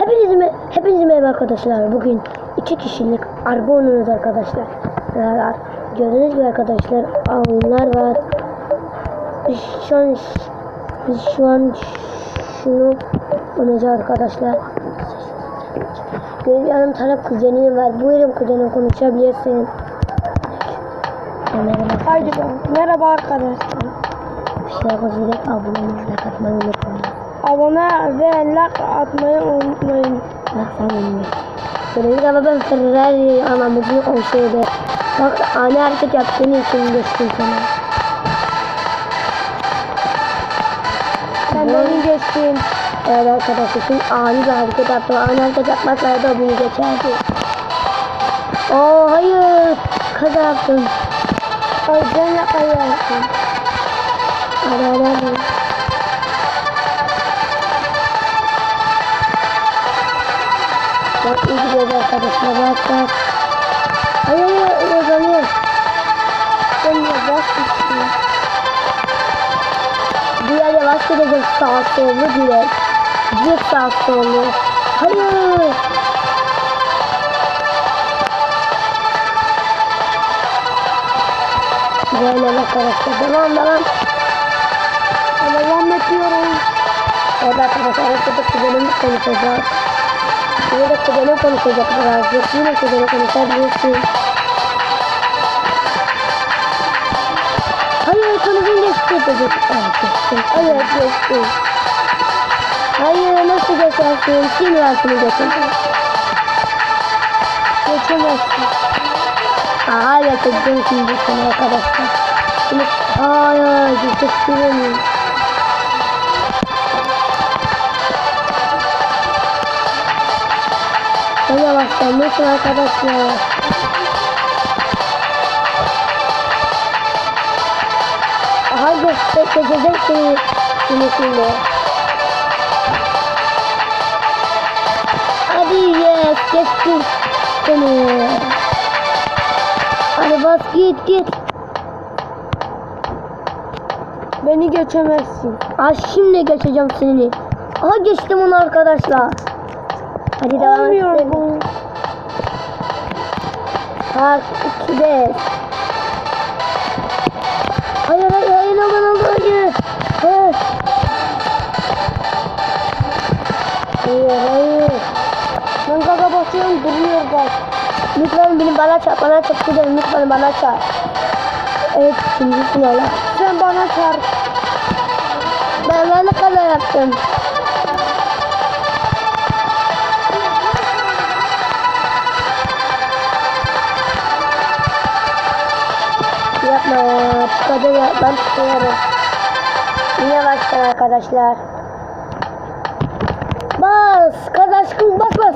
Hepinize, hepinize merhaba arkadaşlar. Bugün iki kişilik araba oynuyoruz arkadaşlar. Gördüğünüz gibi arkadaşlar avlular var. Şu an, şu an şunu oynayacağız arkadaşlar. Benim yanım taraf kuzenim var. Buyurun kuzenim konuşabilirsin. Merhaba. Haydi. Merhaba arkadaşlar. Bir şeyler konuşacak. Abone olmayı, unutmayın. Abone ve like atmayı unutmayın. Bak sen önüme. Böyle ama ben Ferrari anamızın o şeyde. Bak ani hareket yaptığın için geçtim sana. Sen beni geçtin. Evet arkadaşlar şimdi ani bir hareket yaptım. Ani hareket yapmasaydı o beni geçerdi. Oo hayır. Kaza yaptım. O yüzden yakalayasın. Hadi hadi hadi. Bak iyi gidiyoruz arkadaşlar. Bak bak. Hayır hayır hayır. Sen de bak işte. Diğer yavaş gidecek sağ sollu direkt. Direkt sağ sollu. Hayır. Böyle arkadaşlar. Devam devam. Devam ediyorum. Evet arkadaşlar. Arasında kuzenimiz konuşacak. Yine de kuzenim konuşacak birazcık. Yine kuzenim konuşabilirsin. Hayır konuşun geçti dedik. Evet geçtim. Evet geçtim. Hayır nasıl geçersin? Kim yansını geçecek? Geçemezsin. Aa geçeceğim şimdi seni arkadaşlar. Hayır geçiremiyorum. Ben yavaşlamışım arkadaşlar. Aha geçecek seni. Şimdi. Hadi yes geçtim seni. Hadi bas git git. Beni geçemezsin. Aa şimdi geçeceğim seni. Aha geçtim onu arkadaşlar. Hadi devam edelim. Park 2'de. Hayır hayır hayır aman oldu hayır. Hayır. Hayır hayır. Ben gaza basıyorum duruyor bak. Lütfen beni bana çarp bana çarp gidelim lütfen bana çarp. Evet şimdi sınavla. Sen bana çarp. Ben ne kadar yaptım. Çıkadı ya. Ben çıkıyorum. Yine başlar arkadaşlar. Bas. Kaz aşkım bas bas.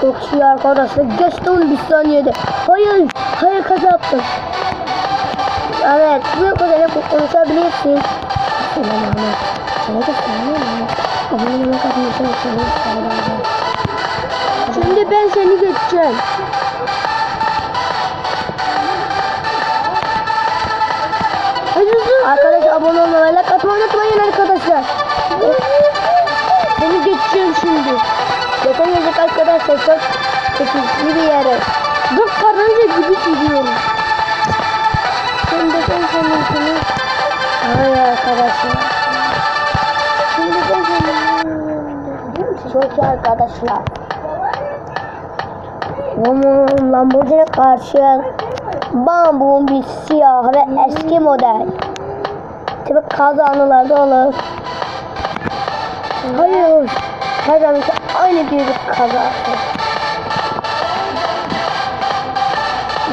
Çok iyi arkadaşlar. Geçti onu bir saniyede. Hayır. Hayır kaza yaptım. Evet. Bu kadar konuşabilirsin. Selam Ahmet. Sana da selam Abone olmayı kapatmayı Şimdi ben seni geçeceğim. Arkadaşlar abone olmayı, like atmayı unutmayın arkadaşlar. Seni geçeceğim şimdi. Geçemeyecek arkadaşlar çok çekişli bir yere. Bak karınca gibi gidiyorum. Şimdi ben seninkini... Hayır arkadaşlar. Şimdi ben seni Çok iyi arkadaşlar. Aman Lamborghini karşı bambum bir siyah ve eski model. Tabi kaza anılarda olur. Hayır. Her zaman aynı bir kaza.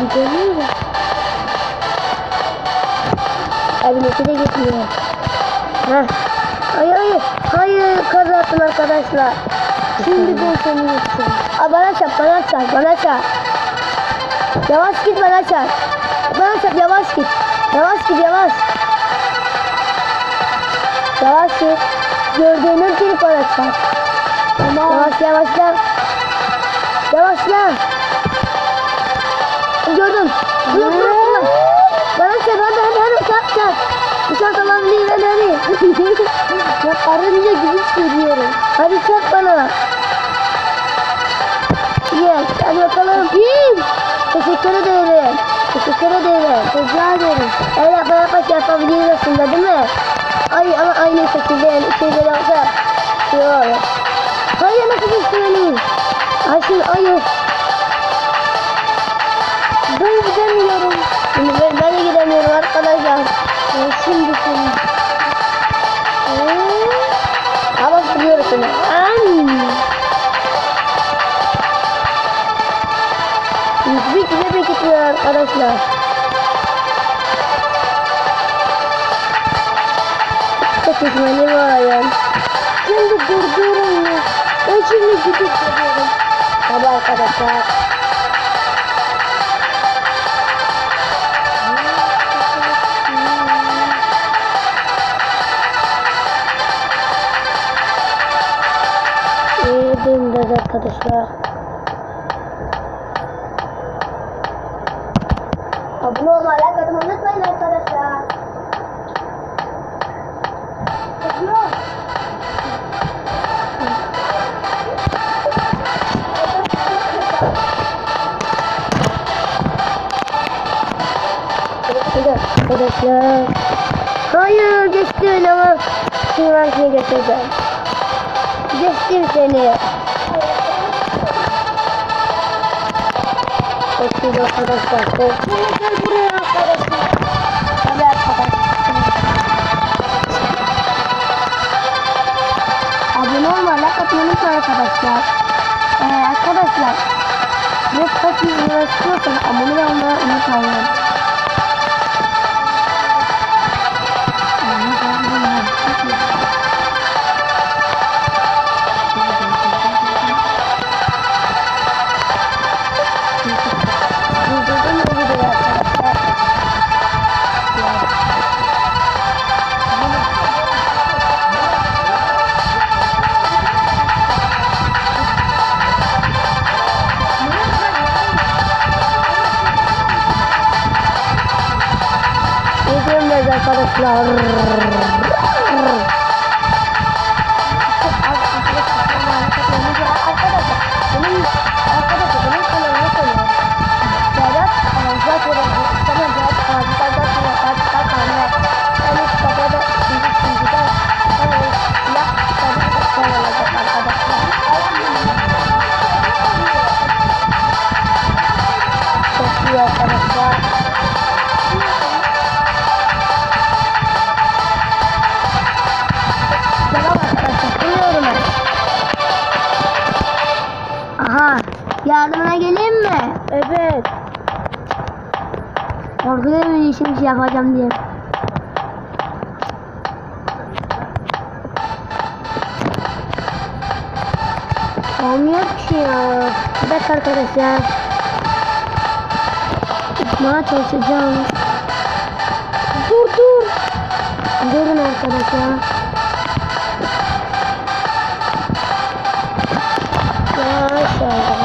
Gidelim mi? Evin de gitmiyor. Heh. Hayır hayır. Hayır kaza yaptım arkadaşlar. Şimdi ben seni geçeceğim. Aa, bana çarp, bana çarp, bana çarp. Yavaş git bana çarp. Bana çarp, yavaş git. Yavaş git, yavaş. Yavaş git. Gördüğünün gibi bana çarp. Tamam. Yavaş, yavaşla. Yavaşla. Gördüm. Bırak, bırak, bırak. Bana çarp, hadi, hadi, hadi. Ya karınca gibi sürüyorum. Hadi çek bana. Yes. Hadi bakalım. Yes. Teşekkür ederim. Teşekkür ederim. Rica ederim. El yapa yapa şey yapabiliriz aslında değil mi? Ay ama aynı şekilde böyle olsa şey olur. Hayır nasıl geçtirelim? Ay şimdi hayır. Ben gidemiyorum. Ben, ben de gidemiyorum arkadaşlar. Ben şimdi seni. Ama sürüyoruz seni. Hiçbir güzel bir gitmiyor arkadaşlar. Çok gitmeli var ya. Şimdi durdurum ya. Ben şimdi gidip geliyorum. Hadi arkadaşlar. Dümdüz arkadaşlar. Abone olmayı, like atmayı unutmayın arkadaşlar. Arkadaşlar. Hayır geçtin ama şimdi ben seni götüreceğim. Geçtim seni. Geçtim arkadaşlar. Şimdi gel buraya arkadaşlar. Hadi arkadaşlar. Abone olmayı, like atmayı unutmayın arkadaşlar. Ee, arkadaşlar. Ne lira istiyorsanız abone olmayı unutmayın. Arkadaşlar. Yapacağım diye. Olmuyor ki ya. Bir dakika arkadaşlar. Tutmaya çalışacağım. Dur dur. Durun arkadaşlar. Yavaş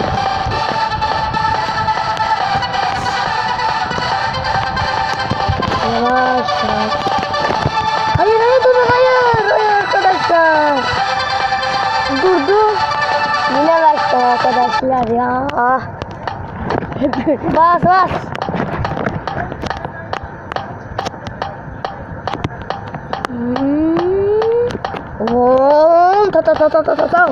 bas bas. Om, ta ta ta ta ta ta ta.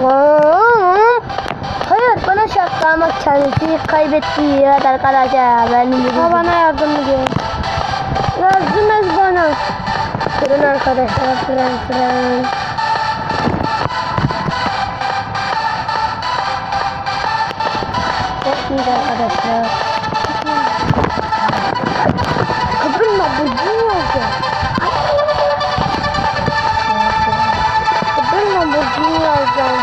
Hayır bana şapka ama kendisi kaybetti ya arkadaşlar. Ben Ha bana yardım ediyor. yardım et bana. Durun arkadaşlar fren fren. İyi arkadaşlar. Kapının Lamborghini alacağım. Ben Lamborghini alacağım.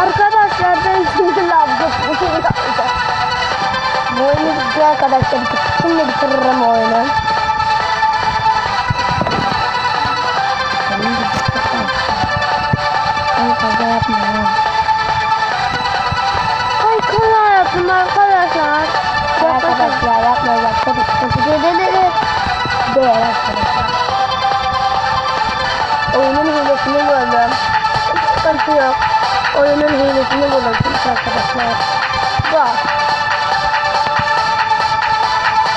Arkadaşlar ben şimdi Lamborghini alacağım. Bu oyunu arkadaşlar. Şimdi bitiririm oyunu. Değil arkadaşlar. Oyunun hilesini buldum. Hiç sıkıntı yok. Oyunun hilesini çünkü arkadaşlar. Bak.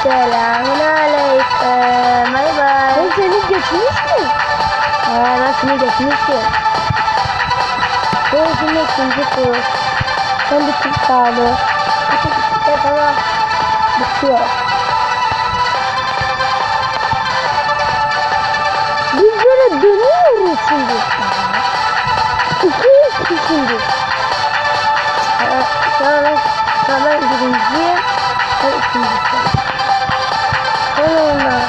Selamun aleyküm. Bay bay. Ben seni geçmiş mi? Ee, ben seni geçmiştim. Bu şimdi ikinci tur. Sen bir tur kaldı. İki kişide sana bitiyor. Şimdi. İki. Ee, Sonra, sonra birinci ve ikincisi. Sonra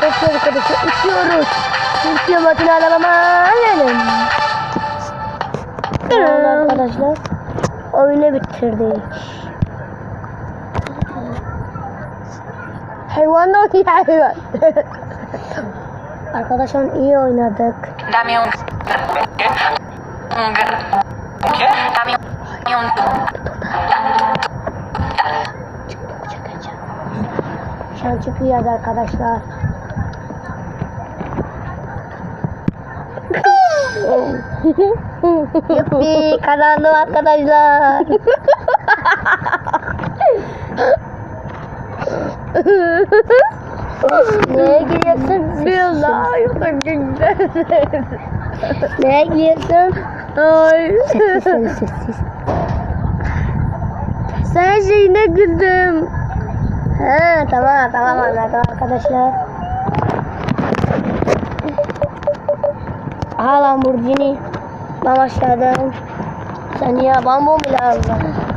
Hep arkadaşlar uçuyoruz. Türkiye makine arabama alalım. Arkadaşlar. Oyunu bitirdik. Hayvan da hayvan. Arkadaşlar iyi oynadık. Şu an çıkıyoruz arkadaşlar. Yuppi kazandım arkadaşlar. Neye giriyorsun? Bir daha. Neye giriyorsun? Ay. Sessiz. Sen şeyine güldüm. Ha tamam tamam anladım arkadaşlar. Aha Lamborghini. Ben aşağıdan. Sen ya bambu bile aldın.